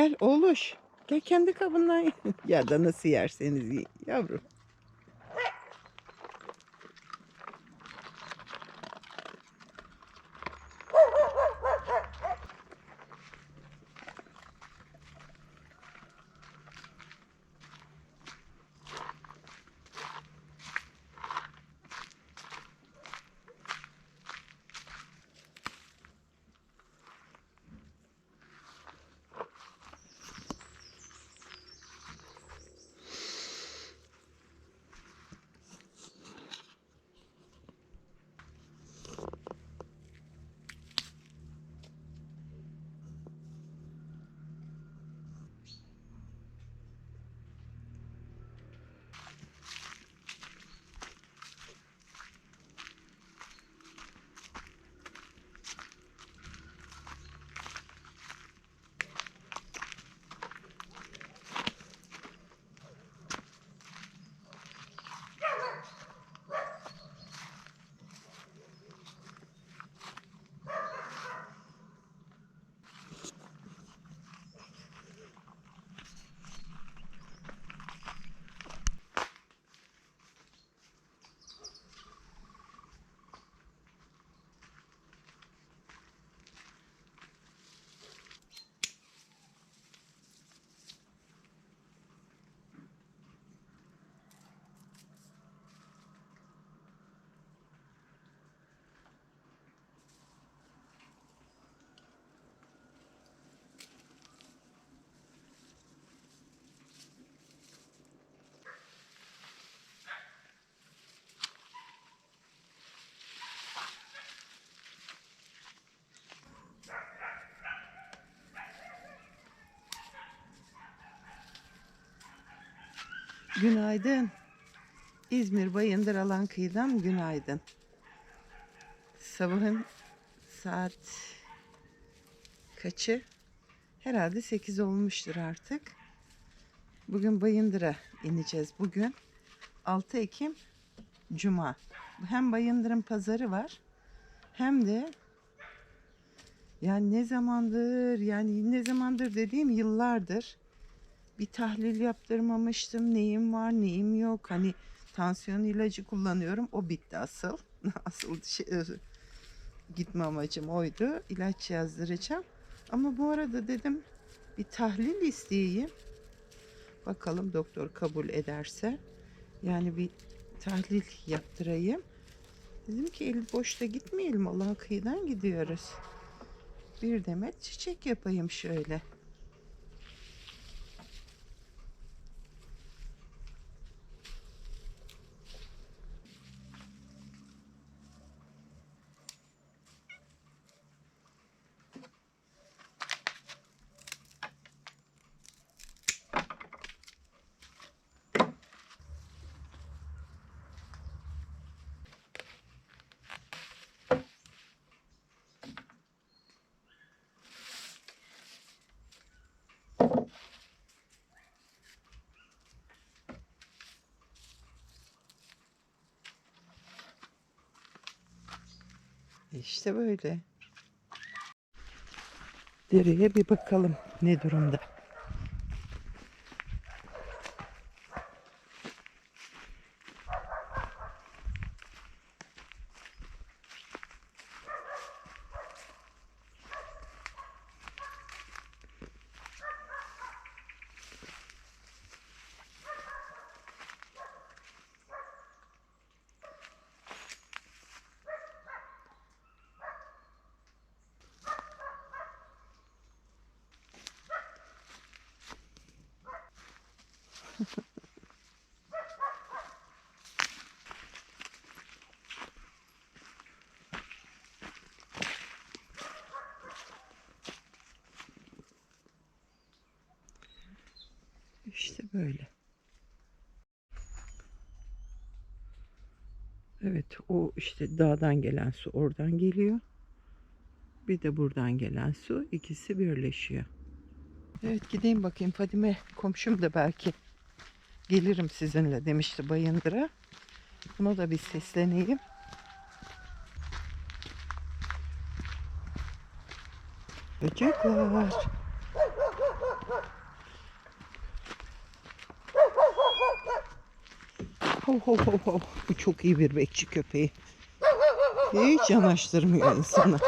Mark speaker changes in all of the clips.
Speaker 1: Gel oğluş. Gel kendi kabından ya da nasıl yerseniz yiyin yavrum. Günaydın. İzmir Bayındır Alan kıyıdan günaydın. Sabahın saat kaçı? Herhalde 8 olmuştur artık. Bugün Bayındır'a ineceğiz. Bugün 6 Ekim Cuma. Hem Bayındır'ın pazarı var hem de yani ne zamandır yani ne zamandır dediğim yıllardır bir tahlil yaptırmamıştım. Neyim var, neyim yok. Hani tansiyon ilacı kullanıyorum. O bitti asıl. Asıl şey, gitme amacım oydu. İlaç yazdıracağım. Ama bu arada dedim bir tahlil isteyeyim. Bakalım doktor kabul ederse. Yani bir tahlil yaptırayım. Dedim ki el boşta gitmeyelim. Allah'a kıyıdan gidiyoruz. Bir demet çiçek yapayım şöyle. İşte böyle. Dereye bir bakalım ne durumda. İşte böyle. Evet o işte dağdan gelen su oradan geliyor. Bir de buradan gelen su ikisi birleşiyor. Evet gideyim bakayım Fadime komşum da belki gelirim sizinle demişti Bayındır'a. Buna da bir sesleneyim. Böcekler. Ho, ho, ho, ho. Bu çok iyi bir bekçi köpeği. Hiç yanaştırmıyor insanı.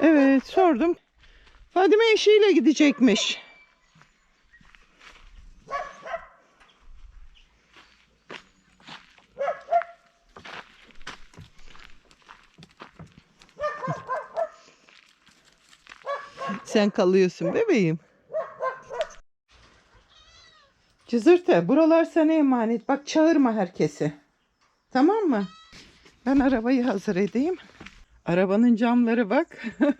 Speaker 1: Evet sordum. Fadime eşiyle gidecekmiş. Sen kalıyorsun bebeğim. Cızırtı buralar sana emanet. Bak çağırma herkesi. Tamam mı? Ben arabayı hazır edeyim. Arabanın camları bak.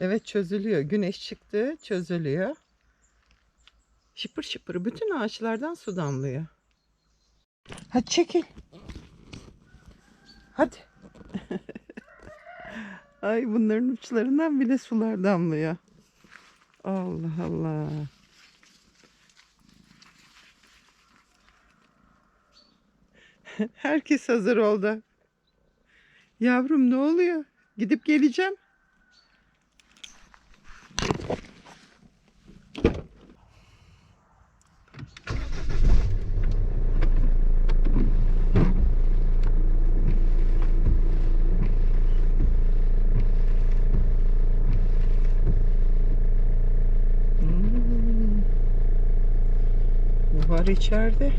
Speaker 1: evet çözülüyor. Güneş çıktı çözülüyor. Şıpır şıpır bütün ağaçlardan su damlıyor. Hadi çekil. Hadi. Ay bunların uçlarından bile sular damlıyor. Allah Allah. Herkes hazır oldu. Yavrum ne oluyor? Gidip geleceğim. Hmm. Var içeride?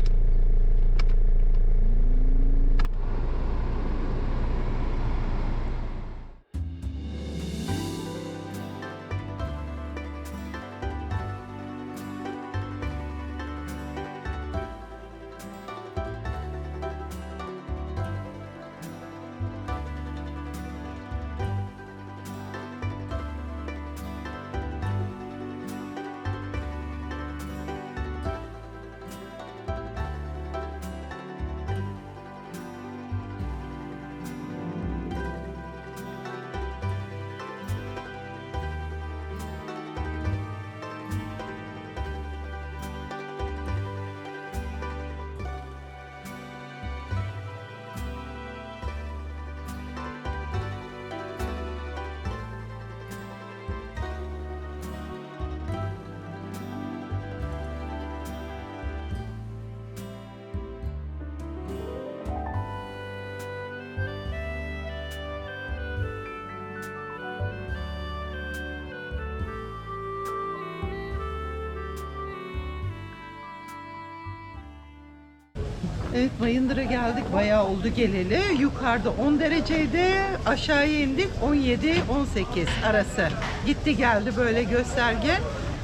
Speaker 1: Evet Bayındır'a geldik. Bayağı oldu geleli. Yukarıda 10 dereceydi. Aşağıya indik 17-18 arası. Gitti geldi böyle gösterge.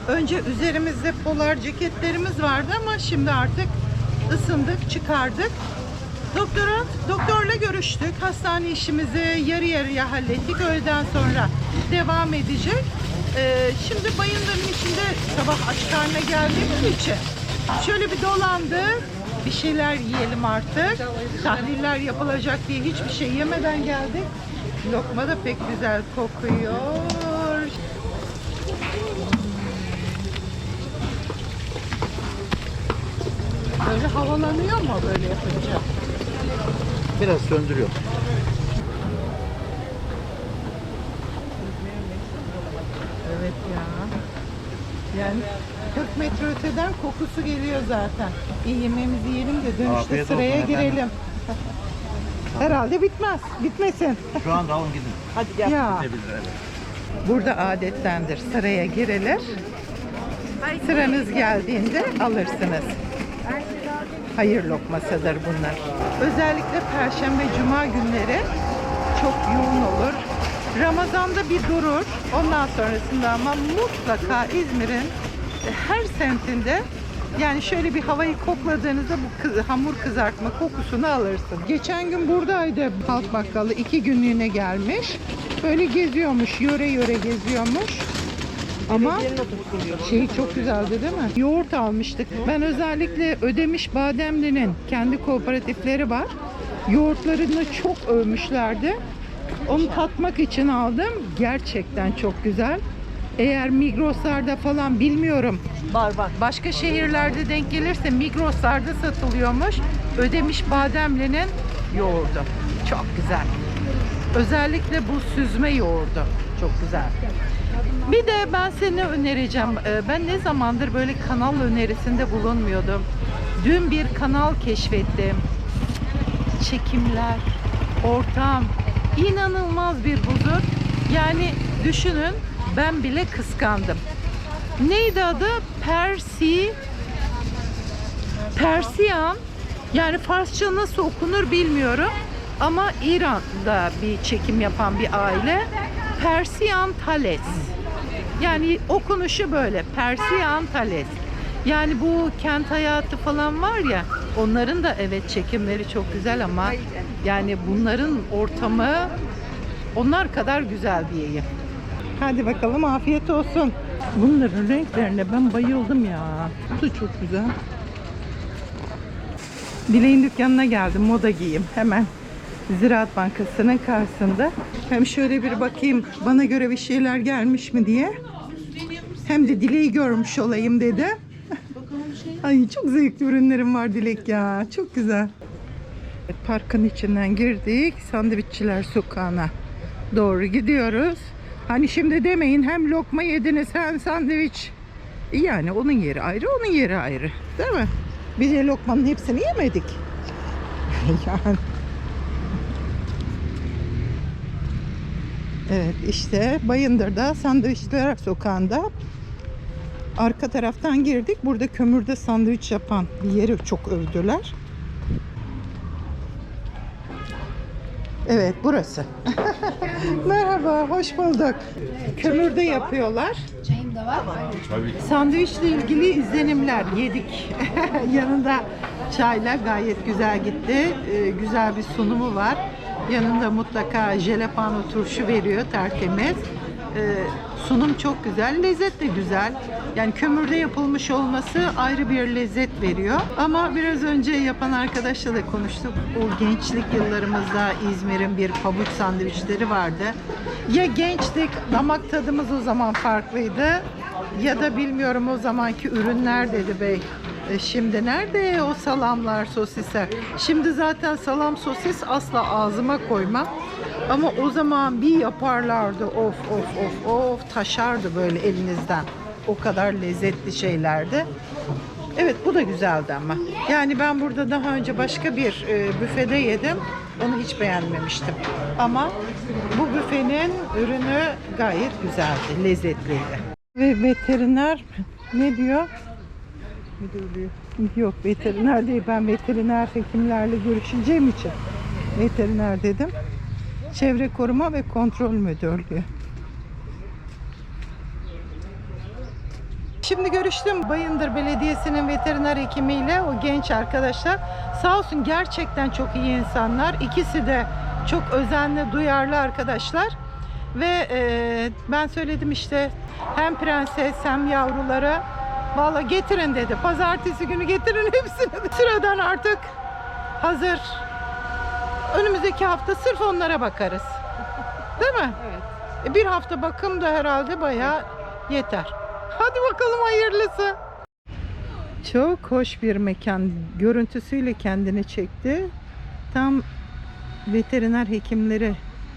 Speaker 1: Önce üzerimizde polar ceketlerimiz vardı ama şimdi artık ısındık, çıkardık. Doktora, doktorla görüştük. Hastane işimizi yarı yarıya hallettik. Öğleden sonra devam edecek. Ee, şimdi Bayındır'ın içinde sabah aç karnına geldiğimiz için şöyle bir dolandık. Bir şeyler yiyelim artık. Tahliller yapılacak diye hiçbir şey yemeden geldik. Lokma da pek güzel kokuyor. Böyle havalanıyor mu böyle yapınca?
Speaker 2: Biraz söndürüyor.
Speaker 1: Evet ya. Yani 40 metre öteden kokusu geliyor zaten. İyi yemeğimizi yiyelim de dönüşte
Speaker 2: Afiyet olsun
Speaker 1: sıraya
Speaker 2: efendim.
Speaker 1: girelim. Herhalde bitmez. Bitmesin.
Speaker 2: Şu anda alın gidin.
Speaker 1: Hadi gel. Ya.
Speaker 2: Gidebilir evet.
Speaker 1: Burada adettendir. Sıraya girilir. Sıranız geldiğinde alırsınız. Hayır lokmasıdır bunlar. Özellikle Perşembe, Cuma günleri çok yoğun olur. Ramazan'da bir durur. Ondan sonrasında ama mutlaka İzmir'in her semtinde yani şöyle bir havayı kokladığınızda bu kız- hamur kızartma kokusunu alırsın. Geçen gün buradaydı halk bakkalı iki günlüğüne gelmiş. Böyle geziyormuş, yöre yöre geziyormuş. Ama şey çok güzeldi değil mi? Yoğurt almıştık. Ben özellikle Ödemiş Bademli'nin kendi kooperatifleri var. Yoğurtlarını çok övmüşlerdi. Onu tatmak için aldım. Gerçekten çok güzel. Eğer Migros'larda falan bilmiyorum.
Speaker 3: Var var.
Speaker 1: Başka şehirlerde denk gelirse Migros'larda satılıyormuş. Ödemiş Bademli'nin yoğurdu. Çok güzel. Özellikle bu süzme yoğurdu. Çok güzel. Bir de ben seni önereceğim. Ee, Ben ne zamandır böyle kanal önerisinde bulunmuyordum. Dün bir kanal keşfettim. Çekimler, ortam, inanılmaz bir huzur. Yani düşünün ben bile kıskandım. Neydi adı? Persi Persiyan yani Farsça nasıl okunur bilmiyorum ama İran'da bir çekim yapan bir aile Persiyan Thales yani okunuşu böyle Persiyan Thales yani bu kent hayatı falan var ya onların da evet çekimleri çok güzel ama yani bunların ortamı onlar kadar güzel diyeyim. Hadi bakalım afiyet olsun. Bunların renklerine ben bayıldım ya. Bu da çok güzel. Dileğin dükkanına geldim moda giyeyim hemen. Ziraat Bankası'nın karşısında. Hem şöyle bir bakayım bana göre bir şeyler gelmiş mi diye. Hem de Dileği görmüş olayım dedi. Ay çok zevkli ürünlerim var Dilek ya. Çok güzel. Parkın içinden girdik. Sandviççiler sokağına doğru gidiyoruz. Hani şimdi demeyin hem lokma yediniz hem sandviç. Yani onun yeri ayrı, onun yeri ayrı. Değil mi? Biz de lokmanın hepsini yemedik. yani. Evet işte Bayındır'da Sandviçler Sokağı'nda arka taraftan girdik. Burada kömürde sandviç yapan bir yeri çok övdüler. Evet burası. Merhaba, hoş bulduk. Kömürde yapıyorlar.
Speaker 3: Çayım da var.
Speaker 1: Sandviçle ilgili izlenimler yedik. Yanında çayla gayet güzel gitti. Ee, güzel bir sunumu var. Yanında mutlaka jalapeno turşu veriyor tertemiz. Ee, sunum çok güzel, lezzet de güzel. Yani kömürde yapılmış olması ayrı bir lezzet veriyor. Ama biraz önce yapan arkadaşla da konuştuk. O gençlik yıllarımızda İzmir'in bir pabuç sandviçleri vardı. Ya gençtik, damak tadımız o zaman farklıydı ya da bilmiyorum o zamanki ürünler dedi bey. E, Şimdi nerede o salamlar, sosisler? Şimdi zaten salam, sosis asla ağzıma koymam. Ama o zaman bir yaparlardı of of of of taşardı böyle elinizden. O kadar lezzetli şeylerdi. Evet bu da güzeldi ama. Yani ben burada daha önce başka bir e, büfede yedim. Onu hiç beğenmemiştim. Ama bu büfenin ürünü gayet güzeldi, lezzetliydi. Ve veteriner ne diyor? Yok veteriner değil. Ben veteriner hekimlerle görüşeceğim için veteriner dedim. Çevre Koruma ve Kontrol Müdürlüğü. Şimdi görüştüm Bayındır Belediyesi'nin veteriner hekimiyle o genç arkadaşlar. Sağ olsun gerçekten çok iyi insanlar. İkisi de çok özenli, duyarlı arkadaşlar. Ve e, ben söyledim işte hem prenses hem yavrulara valla getirin dedi. Pazartesi günü getirin hepsini. Sıradan artık hazır. Önümüzdeki hafta sırf onlara bakarız. Değil mi? Evet. Bir hafta bakım da herhalde bayağı yeter. Hadi bakalım hayırlısı. Çok hoş bir mekan. Görüntüsüyle kendini çekti. Tam veteriner hekimleri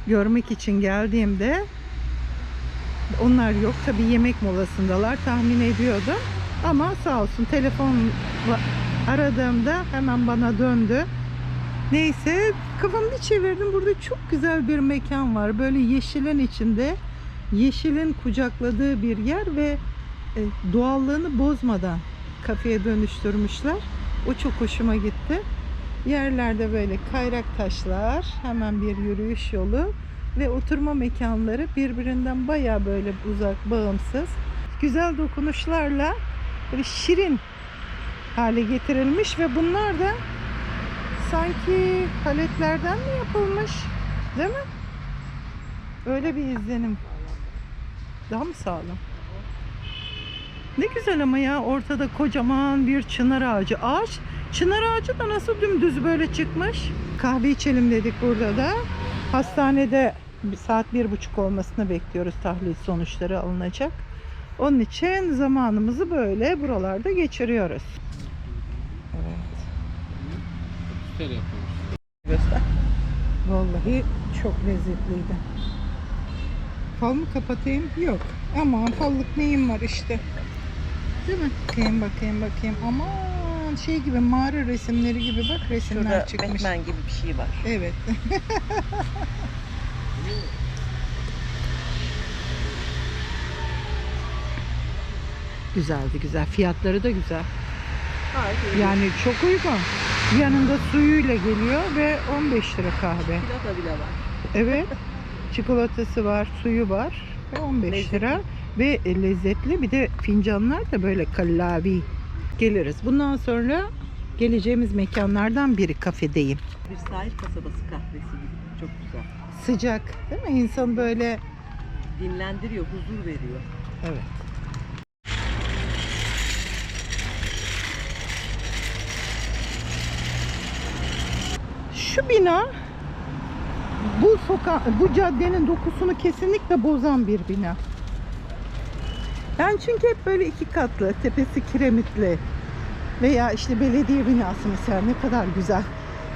Speaker 1: görmek için geldiğimde onlar yok. Tabi yemek molasındalar tahmin ediyordum. Ama sağ olsun telefonla aradığımda hemen bana döndü. Neyse kafamı bir çevirdim. Burada çok güzel bir mekan var. Böyle yeşilin içinde yeşilin kucakladığı bir yer ve e, doğallığını bozmadan kafeye dönüştürmüşler. O çok hoşuma gitti. Yerlerde böyle kayrak taşlar, hemen bir yürüyüş yolu ve oturma mekanları birbirinden baya böyle uzak, bağımsız. Güzel dokunuşlarla böyle şirin hale getirilmiş ve bunlar da sanki paletlerden mi yapılmış? Değil mi? Öyle bir izlenim. Daha mı sağlam? Ne güzel ama ya ortada kocaman bir çınar ağacı. Ağaç, çınar ağacı da nasıl dümdüz böyle çıkmış. Kahve içelim dedik burada da. Hastanede saat bir buçuk olmasını bekliyoruz tahlil sonuçları alınacak. Onun için zamanımızı böyle buralarda geçiriyoruz. Evet. Göster. Vallahi çok lezzetliydi. Fal mı kapatayım? Yok. Aman fallık neyim var işte. Değil mi? Bakayım bakayım bakayım. Aman şey gibi mağara resimleri gibi bak resimler
Speaker 3: Şurada
Speaker 1: çıkmış.
Speaker 3: Batman gibi bir şey var.
Speaker 1: Evet. Güzeldi güzel. Fiyatları da güzel.
Speaker 3: Hayır.
Speaker 1: Yani çok uygun. Yanında suyuyla geliyor ve 15 lira kahve.
Speaker 3: Plata bile var.
Speaker 1: Evet. Çikolatası var, suyu var ve 15
Speaker 3: Lezzetli.
Speaker 1: lira ve e, lezzetli. Bir de fincanlar da böyle kallavi. Geliriz. Bundan sonra geleceğimiz mekanlardan biri kafedeyim.
Speaker 3: Bir sahil kasabası kahvesi gibi. Çok güzel.
Speaker 1: Sıcak değil mi? İnsan böyle
Speaker 3: Dinlendiriyor, huzur veriyor.
Speaker 1: evet. Şu bina bu soka bu caddenin dokusunu kesinlikle bozan bir bina. Ben çünkü hep böyle iki katlı, tepesi kiremitli veya işte belediye binası mesela ne kadar güzel.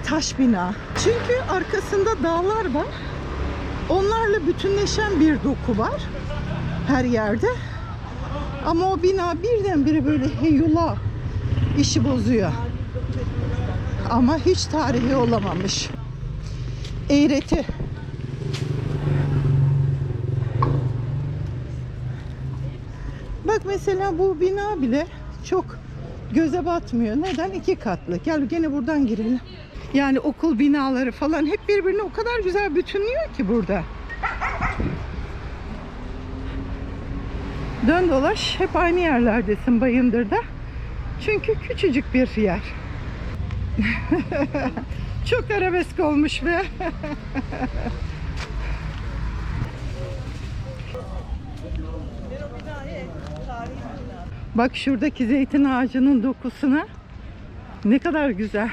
Speaker 1: Taş bina. Çünkü arkasında dağlar var. Onlarla bütünleşen bir doku var her yerde. Ama o bina birdenbire böyle heyula işi bozuyor. Ama hiç tarihi olamamış. Eğreti. Bak mesela bu bina bile çok göze batmıyor. Neden? İki katlı. Gel gene buradan girelim. Yani okul binaları falan hep birbirini o kadar güzel bütünlüyor ki burada. Dön dolaş hep aynı yerlerdesin Bayındır'da. Çünkü küçücük bir yer. Çok arabesk olmuş be. Bak şuradaki zeytin ağacının dokusuna ne kadar güzel.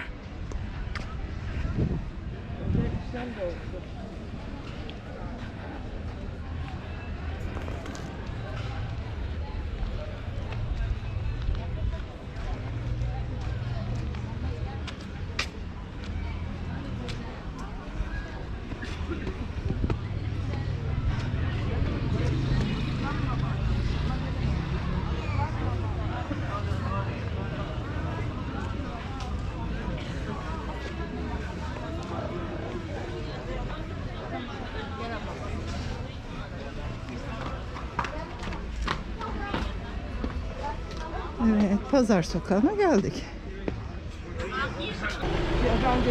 Speaker 1: Evet, pazar sokağına geldik.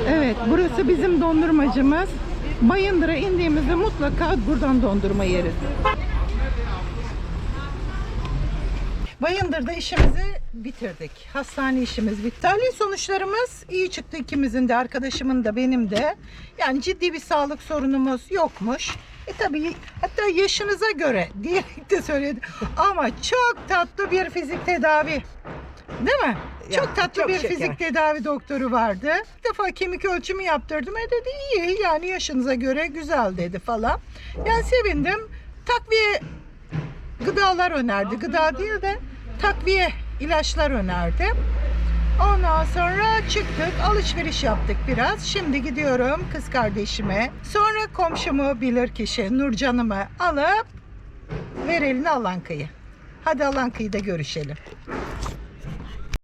Speaker 1: Evet, burası bizim dondurmacımız. Bayındır'a indiğimizde mutlaka buradan dondurma yeriz. Bayındır'da işimizi bitirdik. Hastane işimiz bitti. Tahlil sonuçlarımız iyi çıktı ikimizin de, arkadaşımın da benim de. Yani ciddi bir sağlık sorunumuz yokmuş. E tabii hatta yaşınıza göre diyerek de söyledi. Ama çok tatlı bir fizik tedavi. Değil mi?
Speaker 3: Ya,
Speaker 1: çok tatlı
Speaker 3: çok
Speaker 1: bir
Speaker 3: şeker.
Speaker 1: fizik tedavi doktoru vardı. Bir defa kemik ölçümü yaptırdım. E dedi iyi yani yaşınıza göre güzel dedi falan. Yani sevindim. Takviye gıdalar önerdi. Gıda değil de takviye ilaçlar önerdi. Ondan sonra çıktık, alışveriş yaptık biraz. Şimdi gidiyorum kız kardeşime. Sonra komşumu bilir kişi Nurcan'ımı alıp ver elini Alanka'yı. Hadi Alanka'yı da görüşelim.